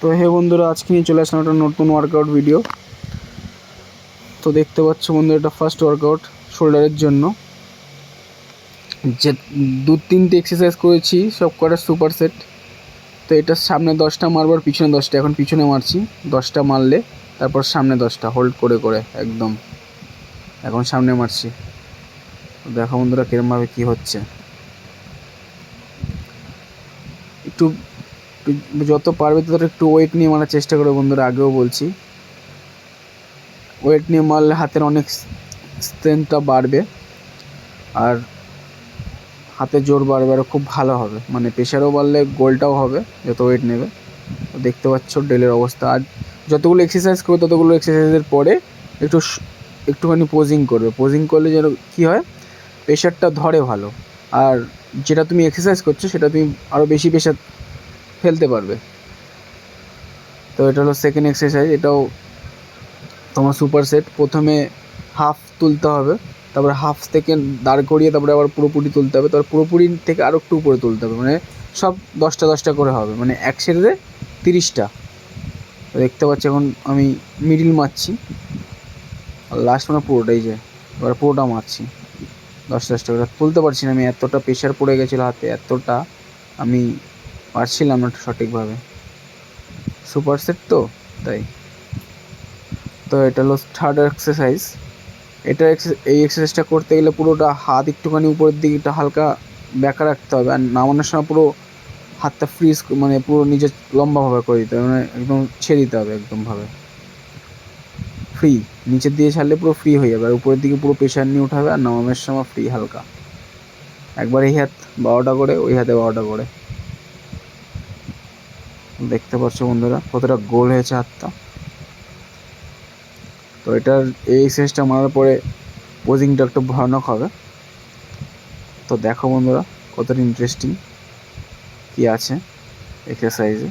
তো হে বন্ধুরা, আজকে নিয়ে চলে আসলাম একটা নতুন ওয়ার্কআউট ভিডিও তো দেখতে পাচ্ছ বন্ধু এটা ফার্স্ট ওয়ার্কআউট শোল্ডারের জন্য। যে দু তিনটে এক্সারসাইজ করেছি, সব কটা সুপার সেট তো এটা সামনে দশটা মারবার পিছনে দশটা। এখন পিছনে মারছি, দশটা মারলে তারপর সামনে দশটা। হোল্ড করে করে, একদম। এখন সামনে মারছি। দেখো বন্ধুরা কীরমভাবে কী হচ্ছে। একটু যত পারবে তত একটু ওয়েট নিয়ে মারার চেষ্টা করো বন্ধুরা, আগেও বলছি। ওয়েট নিয়ে মারলে হাতের অনেক স্ট্রেংথটা বাড়বে আর হাতে জোর বাড়বে আর খুব ভালো হবে। মানে প্রেশারও বাড়লে গোলটাও হবে যত ওয়েট নেবে। দেখতে পাচ্ছ ডেলের অবস্থা। আর যতগুলো এক্সারসাইজ করবে ততগুলো এক্সারসাইজের পরে একটু একটুখানি পোজিং করবে। পোজিং করলে যেন কী হয়? প্রেশারটা ধরে ভালো। আর যেটা তুমি এক্সারসাইজ করছ সেটা তুমি আরও বেশি প্রেশার ফেলতে পারবে। তো এটা হলো সেকেন্ড এক্সারসাইজ এটাও তোমার সুপার সেট প্রথমে হাফ তুলতে হবে, তারপরে হাফ থেকে দাঁড় করিয়ে তারপরে আবার পুরোপুরি তুলতে হবে। তারপর পুরোপুরি থেকে আরও একটু উপরে তুলতে হবে মানে সব দশটা দশটা করে হবে মানে এক সেটে তিরিশটা। দেখতে পাচ্ছি এখন আমি মিডিল মারছি। আর লাস্ট মানে পুরোটাই যে, এবার পুরোটা মারছি। দশটা দশটা করে। তুলতে পারছি না আমি, এতটা প্রেশার পড়ে গেছিল হাতে, এতটা আমি পারছিলাম না সঠিকভাবে। সুপার সেট তো, তাই। তো এটা হলো থার্ড এক্সারসাইজ এটা এই এক্সারসাইজটা করতে গেলে পুরোটা হাত একটুখানি উপরের দিকে একটু হালকা ব্যাকা রাখতে হবে আর নামানোর সময় পুরো হাতটা ফ্রিজ মানে পুরো নিজে লম্বাভাবে করে দিতে হবে মানে একদম ছেড়ে দিতে হবে একদমভাবে। ফ্রি নিচের দিকে ছাড়লে পুরো ফ্রি হয়ে যাবে আর উপরের দিকে পুরো প্রেশার নিয়ে উঠাবে আর নামানোর সময় ফ্রি হালকা। একবার এই হাত বারোটা করে, ওই হাতে বারোটা করে। দেখতে পাচ্ছ বন্ধুরা, কতটা গোল হয়েছে হাতটা। তো এটার এই এক্সারসাইজটা মারার পরে পোজিংটা একটু ভয়ানক হবে। তো দেখো বন্ধুরা, কতটা ইন্টারেস্টিং কি আছে এক্সারসাইজে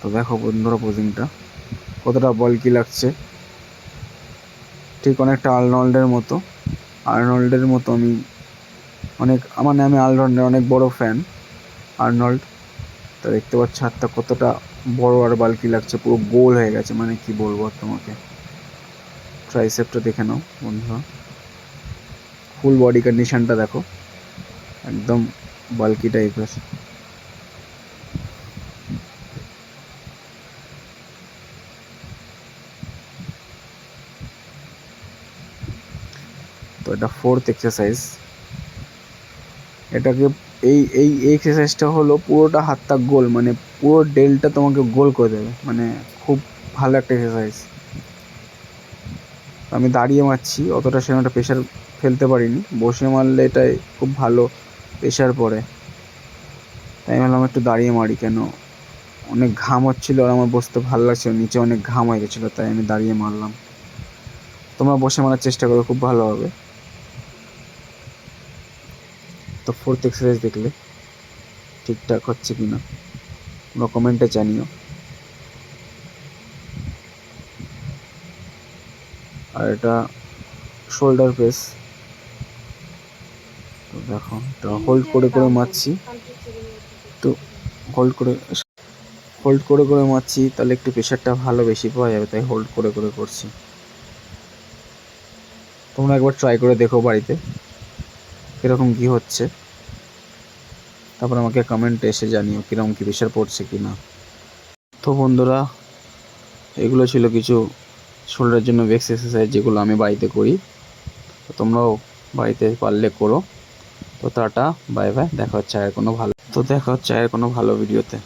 তো দেখো বন্ধুরা পোজিংটা কতটা বলকি লাগছে। ঠিক অনেকটা আলনল্ডের মতো। আর্নল্ডের মতো আমি অনেক, আমার নামে আর্নল্ডের অনেক বড় ফ্যান আর্নল্ড। তো দেখতে পাচ্ছ হাতটা কতটা বড় আর বালকি লাগছে, পুরো গোল হয়ে গেছে মানে কি বলব আর তোমাকে। ট্রাইসেপটা দেখে নাও, বন্ধুরা। ফুল বডি কন্ডিশনটা দেখো, একদম বালকি টাইপের তো এটা ফোর্থ এক্সারসাইজ এটাকে এই এই এক্সারসাইজটা হলো পুরোটা হাতটা গোল মানে পুরো ডেলটা তোমাকে গোল করে দেবে মানে খুব ভালো একটা এক্সারসাইজ আমি দাঁড়িয়ে মারছি, অতটা সেরকম একটা প্রেশার ফেলতে পারিনি বসে মারলে এটাই খুব ভালো প্রেশার পড়ে। তাই ভাবলাম একটু দাঁড়িয়ে মারি, কেন অনেক ঘাম হচ্ছিল আর আমার বসতে ভালো লাগছিল নিচে অনেক ঘাম হয়ে গেছিল, তাই আমি দাঁড়িয়ে মারলাম। তোমরা বসে মারার চেষ্টা করো, খুব ভালো হবে। তো ফোর্থ এক্সারসাইজ দেখলে ঠিকঠাক হচ্ছে কি না তোমরা কমেন্টে জানিও। আর এটা শোল্ডার প্রেস তো দেখো এটা হোল্ড করে করে মারছি। তো হোল্ড করে হোল্ড করে করে মারছি, তাহলে একটু প্রেশারটা ভালো বেশি পাওয়া যাবে, তাই হোল্ড করে করে করছি। তোমরা একবার ট্রাই করে দেখো বাড়িতে। কীরকম কী হচ্ছে? তারপর আমাকে কমেন্টে এসে জানিও কীরকম কী প্রেশার পড়ছে কি না তো বন্ধুরা, এগুলো ছিল কিছু শোল্ডারের জন্য বেক্স এক্সারসাইজ যেগুলো আমি বাড়িতে করি। তো তোমরাও বাড়িতে পারলে করো। তো টাটা বাই বাই দেখা হচ্ছে আর কোনো ভালো তো দেখা হচ্ছে আর কোনো ভালো ভিডিওতে